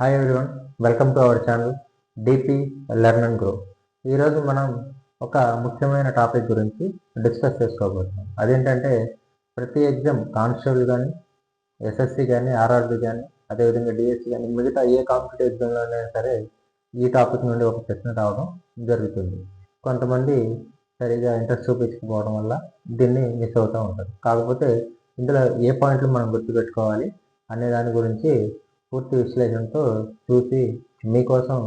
Hi everyone welcome to our channel DP learn and grow ఈరోజు మనం ఒక ముఖ్యమైన టాపిక్ గురించి డిస్కస్ చేసుకోబోతున్నాం. అదేంటంటే ప్రతి ఎగ్జామ్ కానిస్టేబుల్ కానీ ఎస్ఎస్సి కానీ ఆర్ఆర్బి కానీ అదేవిధంగా డిఎస్సి కానీ మిగతా ఏ కాంపిటేటివ్ ఎగ్జామ్లోనైనా సరే ఈ టాపిక్ నుండి ఒక ప్రశ్న రావడం జరుగుతుంది. కొంతమంది సరిగా ఇంట్రెస్ట్ చూపించకపోవడం వల్ల దీన్ని మిస్ అవుతూ ఉంటారు. కాకపోతే ఇందులో ఏ పాయింట్లు మనం గుర్తుపెట్టుకోవాలి అనే దాని గురించి పూర్తి విశ్లేషణతో చూసి మీకోసం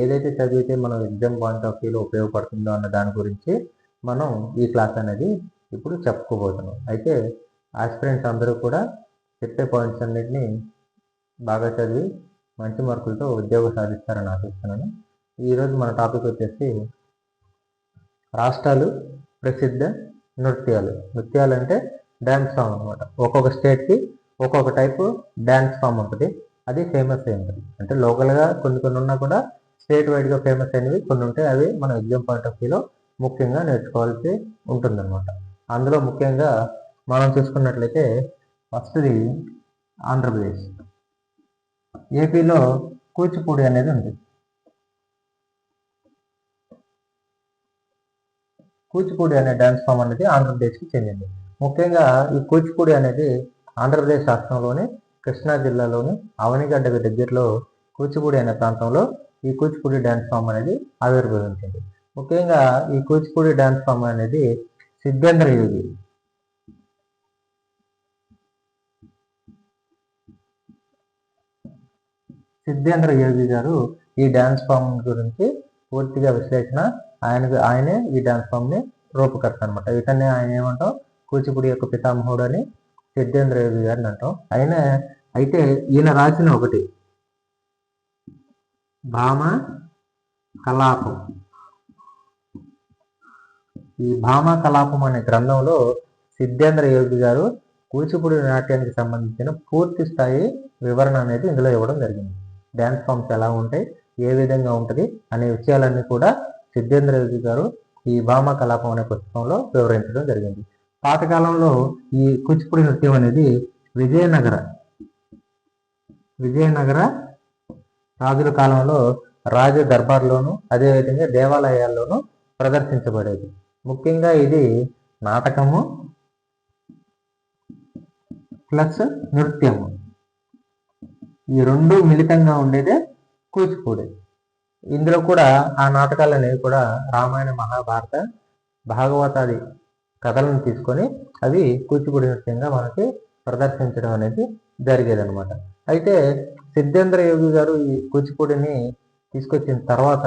ఏదైతే చదివితే మనం ఎగ్జామ్ పాయింట్ ఆఫ్ వ్యూలో ఉపయోగపడుతుందో అన్న దాని గురించి మనం ఈ క్లాస్ అనేది ఇప్పుడు చెప్పుకోబోతున్నాం. అయితే ఆస్పిరెంట్స్ అందరూ కూడా చెప్పే పాయింట్స్ అన్నిటిని బాగా చదివి మంచి మార్కులతో ఉద్యోగం సాధిస్తారని ఆశిస్తున్నాను. ఈరోజు మన టాపిక్ వచ్చేసి రాష్ట్రాలు ప్రసిద్ధ నృత్యాలు. నృత్యాలు అంటే డ్యాన్స్ ఫామ్ అనమాట ఒక్కొక్క స్టేట్కి ఒక్కొక్క టైపు డ్యాన్స్ ఫామ్ ఉంటుంది. అది ఫేమస్ అయినది. అంటే లోకల్గా కొన్ని కొన్ని ఉన్నా కూడా స్టేట్ వైడ్గా ఫేమస్ అయినవి కొన్ని ఉంటాయి. అవి మనం ఎగ్జామ్ పాయింట్ ఆఫ్ వ్యూలో ముఖ్యంగా నేర్చుకోవాల్సి ఉంటుందన్నమాట. అందులో ముఖ్యంగా మనం చూసుకున్నట్లయితే ఫస్ట్ది ఆంధ్రప్రదేశ్. ఏపీలో కూచిపూడి అనేది ఉంది. కూచిపూడి అనే డ్యాన్స్ ఫామ్ అనేది ఆంధ్రప్రదేశ్కి చెందింది. ముఖ్యంగా ఈ కూచిపూడి అనేది ఆంధ్రప్రదేశ్ రాష్ట్రంలోని కృష్ణా జిల్లాలోని అవనిగడ్డకు దగ్గరలో కూచిపూడి అనే ప్రాంతంలో ఈ కూచిపూడి డ్యాన్స్ ఫామ్ అనేది ఆవిర్భవించింది. ముఖ్యంగా ఈ కూచిపూడి డ్యాన్స్ ఫామ్ అనేది సిద్ధేంద్ర యోగి సిద్ధేంద్ర యోగి గారు ఈ డ్యాన్స్ ఫామ్ గురించి పూర్తిగా విశ్లేషణ ఆయనకు ఆయనే ఈ డ్యాన్స్ ఫామ్ని రూపకర్త అనమాట ఇతన్ని ఆయన ఏమంటాం? కూచిపూడి యొక్క పితామహుడు అని సిద్ధేంద్ర యోగి గారిని అంటాం. ఆయన అయితే ఈయన రాసిన ఒకటి భామ కలాపం. ఈ భామ కలాపం అనే గ్రంథంలో సిద్ధేంద్ర యోగి గారు కూచిపూడి నాట్యానికి సంబంధించిన పూర్తి స్థాయి వివరణ అనేది ఇందులో ఇవ్వడం జరిగింది. డ్యాన్స్ ఫామ్స్ ఎలా ఉంటాయి ఏ విధంగా ఉంటుంది అనే విషయాలన్నీ కూడా సిద్ధేంద్ర యోగి గారు ఈ భామ కలాపం అనే పుస్తకంలో వివరించడం జరిగింది. పాతకాలంలో ఈ కూచిపూడి నృత్యం అనేది విజయనగర విజయనగర రాజుల కాలంలో రాజ దర్బార్లోను అదేవిధంగా దేవాలయాల్లోనూ ప్రదర్శించబడేది. ముఖ్యంగా ఇది నాటకము ప్లస్ నృత్యము. ఈ రెండు మిళితంగా ఉండేదే కూచిపూడి. ఇందులో కూడా ఆ నాటకాలు అనేవి కూడా రామాయణ మహాభారత భాగవతాది కథలను తీసుకొని అవి కూచిపూడి నృత్యంగా మనకి ప్రదర్శించడం అనేది జరిగేది అనమాట అయితే సిద్ధేంద్ర యోగి గారు ఈ కూచిపూడిని తీసుకొచ్చిన తర్వాత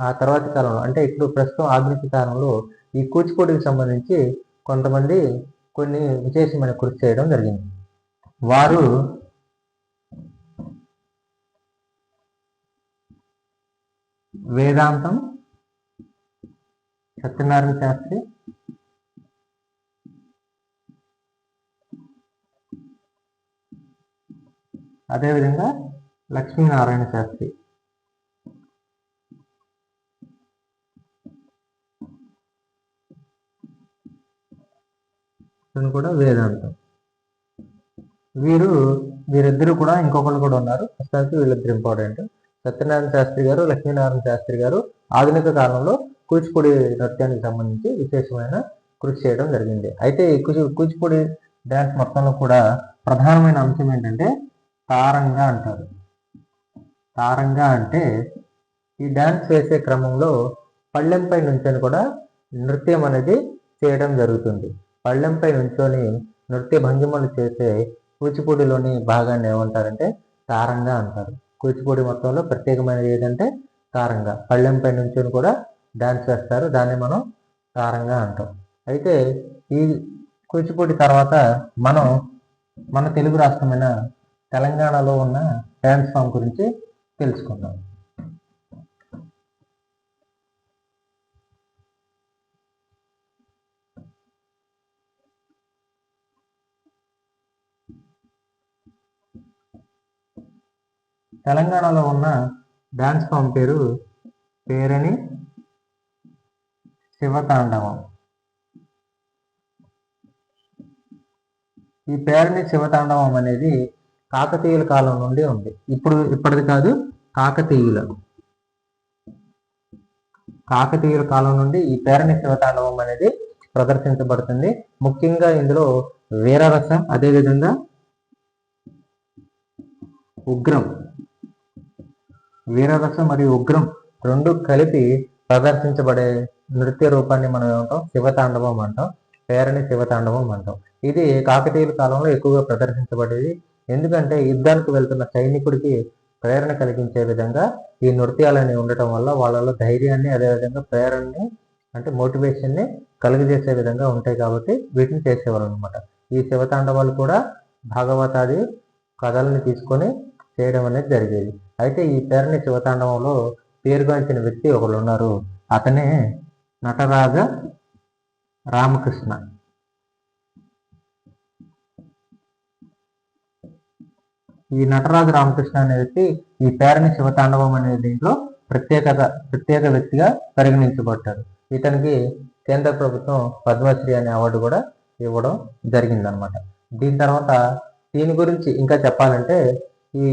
ఆ తర్వాతి కాలంలో అంటే ఇప్పుడు ప్రస్తుతం ఆధునిక కాలంలో ఈ కూచిపూడికి సంబంధించి కొంతమంది కొన్ని విశేషమైన కృషి చేయడం జరిగింది. వారు వేదాంతం సత్యనారాయణ శాస్త్రి అదేవిధంగా లక్ష్మీనారాయణ శాస్త్రి. ఇతను కూడా వేదాంతం. వీరు వీరిద్దరు కూడా ఇంకొకళ్ళు కూడా ఉన్నారు. ప్రస్తుతానికి వీళ్ళిద్దరు ఇంపార్టెంట్ సత్యనారాయణ శాస్త్రి గారు లక్ష్మీనారాయణ శాస్త్రి గారు ఆధునిక కాలంలో కూచిపూడి నృత్యానికి సంబంధించి విశేషమైన కృషి చేయడం జరిగింది. అయితే ఈ కూచి కూచిపూడి డ్యాన్స్ మొత్తంలో కూడా ప్రధానమైన అంశం ఏంటంటే తారంగా అంటారు. తారంగా అంటే ఈ డ్యాన్స్ వేసే క్రమంలో పళ్ళెంపై నుంచొని కూడా నృత్యం అనేది చేయడం జరుగుతుంది. పళ్ళెంపై నుంచొని నృత్య భంగిమలు చేసే కూచిపూడిలోని భాగాన్ని ఏమంటారంటే తారంగా అంటారు. కూచిపూడి మొత్తంలో ప్రత్యేకమైనది ఏదంటే తారంగా. పళ్ళెంపై నుంచొని కూడా డ్యాన్స్ వేస్తారు. దాన్ని మనం తారంగా అంటాం. అయితే ఈ కూచిపూడి తర్వాత మనం మన తెలుగు రాష్ట్రమైన తెలంగాణలో ఉన్న డ్యాన్స్ ఫామ్ గురించి తెలుసుకుందాం. తెలంగాణలో ఉన్న డ్యాన్స్ ఫామ్ పేరు పేరణి శివతాండవం. ఈ పేరణి శివతాండవం అనేది కాకతీయుల కాలం నుండి ఉంది. ఇప్పుడు ఇప్పటిది కాదు కాకతీయుల. కాకతీయుల కాలం నుండి ఈ పేరణి శివతాండవం అనేది ప్రదర్శించబడుతుంది. ముఖ్యంగా ఇందులో వీరరసం అదేవిధంగా ఉగ్రం. వీరరసం మరియు ఉగ్రం రెండు కలిపి ప్రదర్శించబడే నృత్య రూపాన్ని మనం ఏమంటాం? శివతాండవం అంటాం. పేరణి శివతాండవం అంటాం. ఇది కాకతీయుల కాలంలో ఎక్కువగా ప్రదర్శించబడేది ఎందుకంటే యుద్ధానికి వెళ్తున్న సైనికుడికి ప్రేరణ కలిగించే విధంగా ఈ నృత్యాలని ఉండటం వల్ల వాళ్ళలో ధైర్యాన్ని అదేవిధంగా ప్రేరణని అంటే మోటివేషన్ని కలుగజేసే విధంగా ఉంటాయి కాబట్టి వీటిని చేసేవారు అనమాట ఈ శివతాండవాలు కూడా భాగవతాది కథలను తీసుకొని చేయడం అనేది జరిగేది. అయితే ఈ పేరుని శివతాండవంలో పేరుగాంచిన వ్యక్తి ఒకరు ఉన్నారు. అతనే నటరాజ రామకృష్ణ. ఈ నటరాజు రామకృష్ణ అనే వ్యక్తి ఈ పేరని శివతాండవం అనే దీంట్లో ప్రత్యేకత ప్రత్యేక వ్యక్తిగా పరిగణించబడ్డాడు. ఇతనికి కేంద్ర ప్రభుత్వం పద్మశ్రీ అనే అవార్డు కూడా ఇవ్వడం జరిగిందనమాట. దీని తర్వాత దీని గురించి ఇంకా చెప్పాలంటే ఈ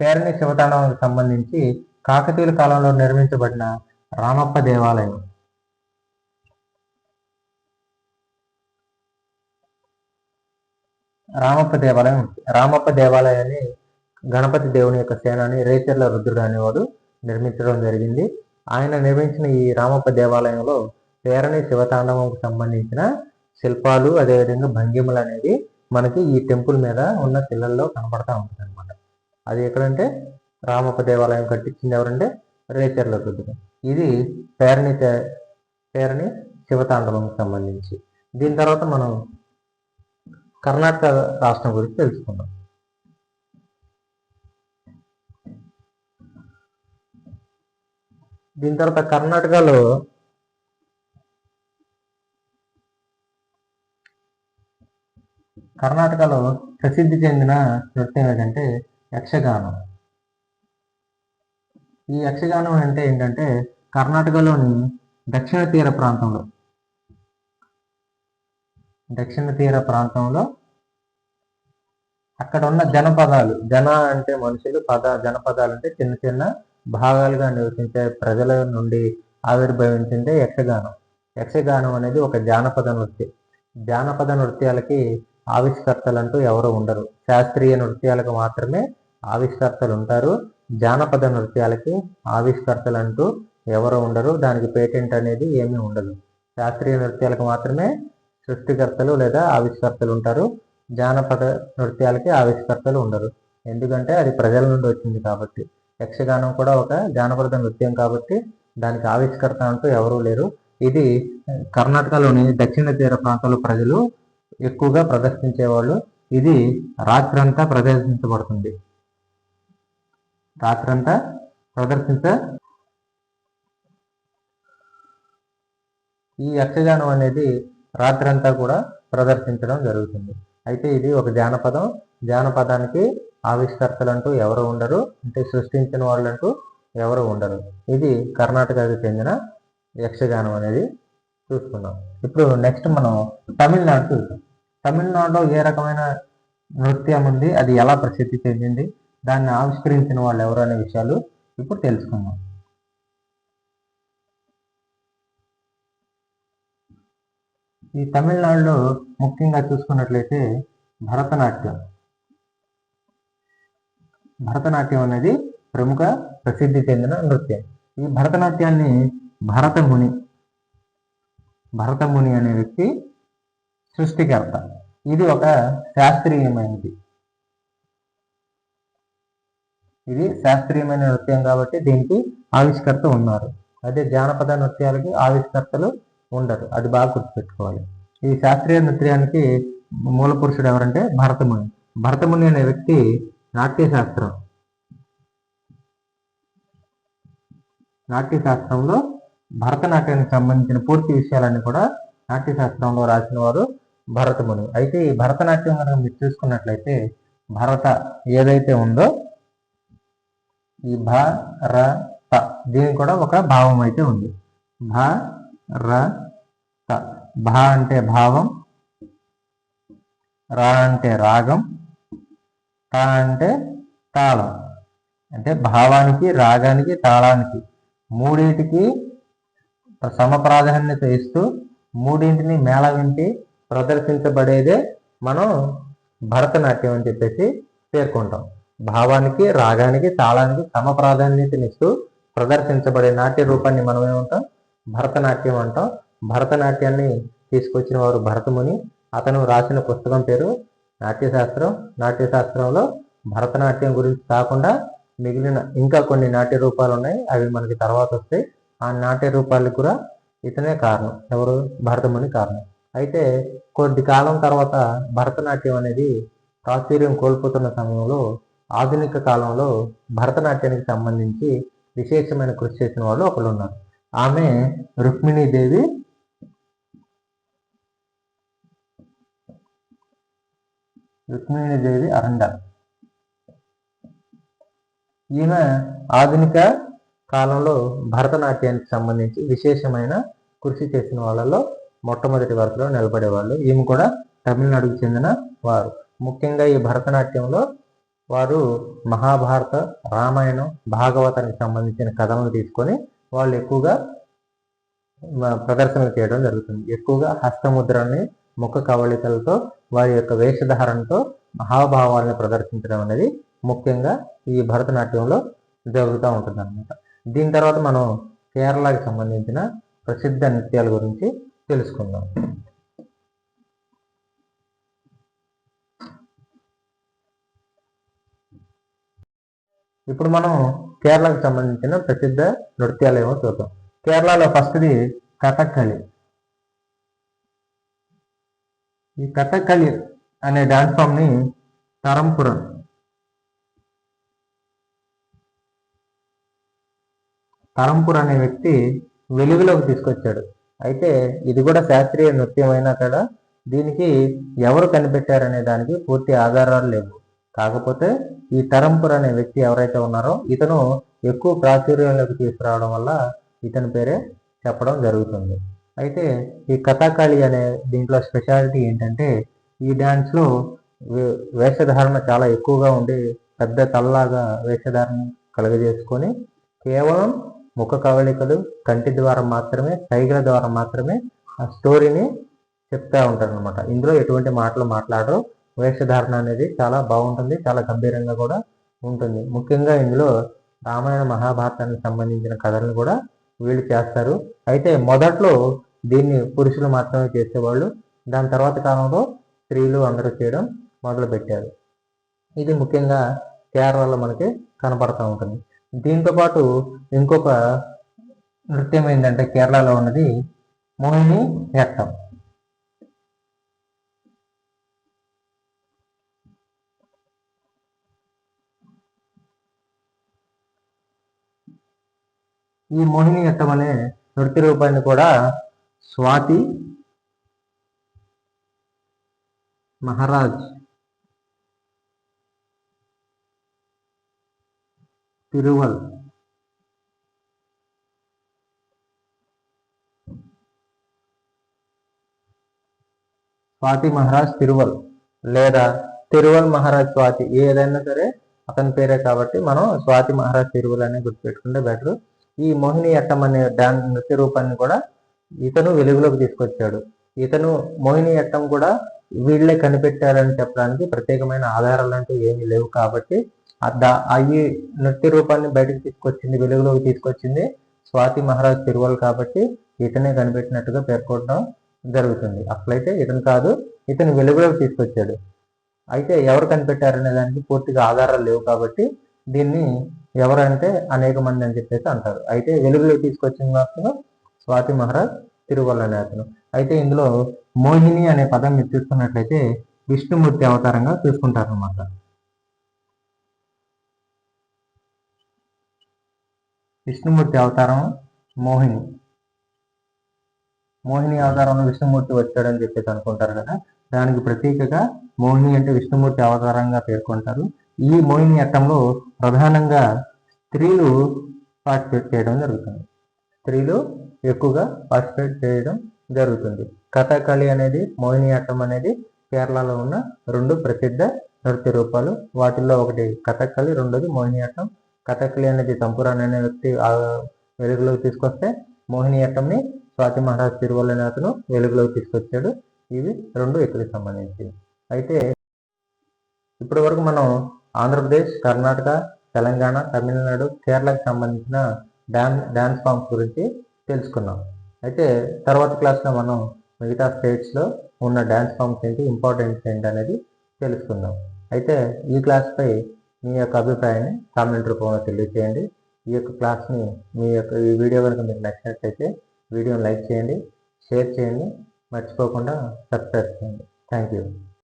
పేరణి శివతాండవానికి సంబంధించి కాకతీయుల కాలంలో నిర్మించబడిన రామప్ప దేవాలయం. రామప్ప దేవాలయం రామప్ప దేవాలయాన్ని గణపతి దేవుని యొక్క సేనాని రేచర్ల రుద్రుడు అనేవాడు నిర్మించడం జరిగింది. ఆయన నిర్మించిన ఈ రామప్ప దేవాలయంలో పేరని శివతాండవంకు సంబంధించిన శిల్పాలు అదేవిధంగా భంగిమలు అనేది మనకి ఈ టెంపుల్ మీద ఉన్న శిలల్లో కనపడతా ఉంటుంది అనమాట అది ఎక్కడంటే రామప్ప దేవాలయం కట్టించింది ఎవరంటే రేచర్ల రుద్రుడు. ఇది పేరణి పేరణి శివతాండవంకి సంబంధించి. దీని తర్వాత మనం కర్ణాటక రాష్ట్రం గురించి తెలుసుకుందాం. దీని తర్వాత కర్ణాటకలో కర్ణాటకలో ప్రసిద్ధి చెందిన నృత్యం ఏంటంటే యక్షగానం. ఈ యక్షగానం అంటే ఏంటంటే కర్ణాటకలోని దక్షిణ తీర ప్రాంతంలో దక్షిణ తీర ప్రాంతంలో అక్కడ ఉన్న జనపదాలు జన అంటే మనుషులు పద జనపదాలు అంటే చిన్న చిన్న భాగాలుగా నివసించే ప్రజల నుండి ఆవిర్భవించిందే యక్షగానం. యక్షగానం అనేది ఒక జానపద నృత్యం. జానపద నృత్యాలకి ఆవిష్కర్తలు అంటూ ఎవరు ఉండరు. శాస్త్రీయ నృత్యాలకు మాత్రమే ఆవిష్కర్తలు ఉంటారు. జానపద నృత్యాలకి ఆవిష్కర్తలు అంటూ ఎవరు ఉండరు. దానికి పేటెంట్ అనేది ఏమీ ఉండదు. శాస్త్రీయ నృత్యాలకు మాత్రమే సృష్టికర్తలు లేదా ఆవిష్కర్తలు ఉంటారు. జానపద నృత్యాలకి ఆవిష్కర్తలు ఉండరు. ఎందుకంటే అది ప్రజల నుండి వచ్చింది కాబట్టి. యక్షగానం కూడా ఒక జానపద నృత్యం కాబట్టి దానికి ఆవిష్కర్త అంటూ ఎవరూ లేరు. ఇది కర్ణాటకలోని దక్షిణ తీర ప్రాంతాల ప్రజలు ఎక్కువగా ప్రదర్శించేవాళ్ళు. ఇది రాత్రంతా ప్రదర్శించబడుతుంది. రాత్రంతా ప్రదర్శించ ఈ యక్షగానం అనేది రాత్రంతా కూడా ప్రదర్శించడం జరుగుతుంది. అయితే ఇది ఒక జానపదం. జానపదానికి ఆవిష్కర్తలంటూ ఎవరు ఉండరు. అంటే సృష్టించిన వాళ్ళంటూ ఎవరు ఉండరు. ఇది కర్ణాటకకి చెందిన యక్షగానం అనేది చూసుకున్నాం ఇప్పుడు నెక్స్ట్ మనం తమిళనాడు చూద్దాం. తమిళనాడులో ఏ రకమైన నృత్యం ఉంది? అది ఎలా ప్రసిద్ధి చెందింది? దాన్ని ఆవిష్కరించిన వాళ్ళు ఎవరు అనే విషయాలు ఇప్పుడు తెలుసుకుందాం. ఈ తమిళనాడులో ముఖ్యంగా చూసుకున్నట్లయితే భరతనాట్యం. భరతనాట్యం అనేది ప్రముఖ ప్రసిద్ధి చెందిన నృత్యం. ఈ భరతనాట్యాన్ని భరతముని భరతముని అనే వ్యక్తి సృష్టికర్త. ఇది ఒక శాస్త్రీయమైనది. ఇది శాస్త్రీయమైన నృత్యం కాబట్టి దీనికి ఆవిష్కర్త ఉన్నారు. అదే జానపద నృత్యాలకి ఆవిష్కర్తలు ఉండరు అది బాగా గుర్తుపెట్టుకోవాలి. ఈ శాస్త్రీయ నృత్యానికి మూల పురుషుడు ఎవరంటే భరతముని. భరతముని అనే వ్యక్తి నాట్యశాస్త్రం. నాట్యశాస్త్రంలో భరతనాట్యానికి సంబంధించిన పూర్తి విషయాలన్నీ కూడా నాట్యశాస్త్రంలో రాసిన వారు భరతముని. అయితే ఈ భరతనాట్యం కనుక మీరు చూసుకున్నట్లయితే భరత ఏదైతే ఉందో ఈ భరత దీనికి కూడా ఒక భావం అయితే ఉంది. భరత భ అంటే భావం రా అంటే రాగం తా అంటే తాళం. అంటే భావానికి రాగానికి తాళానికి. మూడింటికి సమ ప్రాధాన్యత ఇస్తూ మూడింటిని మేళవింటి ప్రదర్శించబడేదే మనం భరతనాట్యం అని చెప్పేసి పేర్కొంటాం. భావానికి రాగానికి తాళానికి సమ ప్రాధాన్యతనిస్తూ ప్రదర్శించబడే నాట్య రూపాన్ని మనం ఏమంటాం భరతనాట్యం అంటాం. భరతనాట్యాన్ని తీసుకొచ్చిన వారు భరతముని. అతను రాసిన పుస్తకం పేరు నాట్యశాస్త్రం. నాట్యశాస్త్రంలో భరతనాట్యం గురించి కాకుండా మిగిలిన ఇంకా కొన్ని నాట్య రూపాలు ఉన్నాయి. అవి మనకి తర్వాత వస్తాయి. ఆ నాట్య రూపాలకు కూడా ఇతనే కారణం. ఎవరు? భరతముని కారణం. అయితే కొద్ది కాలం తర్వాత భరతనాట్యం అనేది ప్రాచుర్యం కోల్పోతున్న సమయంలో ఆధునిక కాలంలో భరతనాట్యానికి సంబంధించి విశేషమైన కృషి చేసిన వాళ్ళు ఒకళ్ళు ఉన్నారు. ఆమె రుక్మిణీదేవి రుక్మిణీదేవి అరండ. ఈమె ఆధునిక కాలంలో భరతనాట్యానికి సంబంధించి విశేషమైన కృషి చేసిన వాళ్ళలో మొట్టమొదటి వరుసలో నిలబడేవాళ్ళు ఈమె కూడా తమిళనాడుకు చెందిన వారు. ముఖ్యంగా ఈ భరతనాట్యంలో వారు మహాభారత రామాయణం భాగవతానికి సంబంధించిన కథలను తీసుకొని వాళ్ళు ఎక్కువగా ప్రదర్శనలు చేయడం జరుగుతుంది. ఎక్కువగా హస్తముద్రని ముఖ కవళికలతో వారి యొక్క వేషధారణతో మహాభావాలను ప్రదర్శించడం అనేది ముఖ్యంగా ఈ భరతనాట్యంలో జరుగుతూ ఉంటుంది అనమాట దీని తర్వాత మనం కేరళకి సంబంధించిన ప్రసిద్ధ నృత్యాల గురించి తెలుసుకుందాం. ఇప్పుడు మనం కేరళకు సంబంధించిన ప్రసిద్ధ నృత్యాలు ఏమో చూద్దాం. కేరళలో ఫస్ట్ది కథకళి. ఈ కథకళి అనే డాన్స్ ఫామ్ని తరంపురం. తరంపుర అనే వ్యక్తి వెలుగులోకి తీసుకొచ్చాడు. అయితే ఇది కూడా శాస్త్రీయ నృత్యం అయినా కూడా దీనికి ఎవరు కనిపెట్టారనే దానికి పూర్తి ఆధారాలు లేవు. కాకపోతే ఈ తరంపూర్ అనే వ్యక్తి ఎవరైతే ఉన్నారో ఇతను ఎక్కువ ప్రాచుర్యంలోకి తీసుకురావడం వల్ల ఇతని పేరే చెప్పడం జరుగుతుంది. అయితే ఈ కథాకాళి అనే దీంట్లో స్పెషాలిటీ ఏంటంటే ఈ డ్యాన్స్లో వేషధారణ చాలా ఎక్కువగా ఉండి పెద్ద తల్లాగా వేషధారణ కలుగజేసుకొని కేవలం ముఖ కవళికలు కంటి ద్వారా మాత్రమే సైగల ద్వారా మాత్రమే ఆ స్టోరీని చెప్తా ఉంటారు అనమాట ఇందులో ఎటువంటి మాటలు మాట్లాడరు. వేషధారణ అనేది చాలా బాగుంటుంది చాలా గంభీరంగా కూడా ఉంటుంది. ముఖ్యంగా ఇందులో రామాయణ మహాభారతానికి సంబంధించిన కథలను కూడా వీళ్ళు చేస్తారు. అయితే మొదట్లో దీన్ని పురుషులు మాత్రమే చేసేవాళ్ళు. దాని తర్వాత కాలంలో స్త్రీలు అందరూ చేయడం మొదలుపెట్టారు. ఇది ముఖ్యంగా కేరళలో మనకి కనపడుతూ ఉంటుంది. దీంతో పాటు ఇంకొక నృత్యం ఏంటంటే కేరళలో ఉన్నది మోహిని యట్టం ఈ మోహిని యట్టం అనే నృత్య రూపాన్ని కూడా స్వాతి మహారాజ్ తిరువల్ స్వాతి మహారాజ్ తిరువల్ లేదా తిరువల్ మహారాజ్ స్వాతి ఏదైనా సరే అతని పేరే కాబట్టి మనం స్వాతి మహారాజ్ తిరువల్ అనే గుర్తుపెట్టుకుంటే బెటర్. ఈ మోహిని అట్టం అనే డాన్ నృత్య రూపాన్ని కూడా ఇతను వెలుగులోకి తీసుకొచ్చాడు. ఇతను మోహిని అట్టం కూడా వీళ్ళే కనిపెట్టారని చెప్పడానికి ప్రత్యేకమైన ఆధారాలు అంటూ ఏమీ లేవు కాబట్టి ఈ నృత్య రూపాన్ని బయటకు తీసుకొచ్చింది వెలుగులోకి తీసుకొచ్చింది స్వాతి మహారాజ్ తిరువల్ కాబట్టి ఇతనే కనిపెట్టినట్టుగా పేర్కొనడం జరుగుతుంది. అట్లయితే ఇతను కాదు ఇతను వెలుగులోకి తీసుకొచ్చాడు. అయితే ఎవరు కనిపెట్టారనే దానికి పూర్తిగా ఆధారాలు లేవు కాబట్టి దీన్ని ఎవరంటే అనేక మంది అని చెప్పేసి అంటారు. అయితే వెలుగులో తీసుకొచ్చిన మాత్రం స్వాతి మహారాజ్ తిరువల్ అతను అయితే ఇందులో మోహిని అనే పదం మీరు చూసుకున్నట్లయితే విష్ణుమూర్తి అవతారంగా చూసుకుంటారనమాట విష్ణుమూర్తి అవతారం మోహిని. మోహిని అవతారంలో విష్ణుమూర్తి వచ్చాడని చెప్పేసి అనుకుంటారు కదా. దానికి ప్రతీకగా మోహిని అంటే విష్ణుమూర్తి అవతారంగా పేర్కొంటారు. ఈ మోహిని అట్టంలో ప్రధానంగా స్త్రీలు పార్టిసిపేట్ చేయడం జరుగుతుంది. స్త్రీలు ఎక్కువగా పార్టిసిపేట్ చేయడం జరుగుతుంది. కథాకళి అనేది మోహిని అట్టం అనేది కేరళలో ఉన్న రెండు ప్రసిద్ధ నృత్య రూపాలు. వాటిల్లో ఒకటి కథకళి రెండోది మోహినియాట్టం కథకళి అనేది తంపురాన్ అనే వ్యక్తి వెలుగులోకి తీసుకొస్తే మోహినియాట్టంని స్వాతి మహారాజ్ తిరువల్ల అతను వెలుగులోకి తీసుకొచ్చాడు. ఇవి రెండు ఇక్కడికి సంబంధించి అయితే ఇప్పటి వరకు మనం ఆంధ్రప్రదేశ్ కర్ణాటక తెలంగాణ తమిళనాడు కేరళకు సంబంధించిన డ్యాన్స్ డ్యాన్స్ ఫామ్స్ గురించి తెలుసుకున్నాం. అయితే తర్వాత క్లాస్లో మనం మిగతా స్టేట్స్లో ఉన్న డ్యాన్స్ ఫామ్స్ ఏంటి ఇంపార్టెన్స్ ఏంటి అనేది తెలుసుకుందాం. అయితే ఈ క్లాస్పై మీ యొక్క అభిప్రాయాన్ని కామెంట్ రూపంలో తెలియజేయండి ఈ యొక్క క్లాస్ని మీ యొక్క ఈ వీడియో కనుక మీకు నచ్చినట్లయితే వీడియోని లైక్ చేయండి షేర్ చేయండి మర్చిపోకుండా సబ్స్క్రైబ్ చేయండి. Thank you.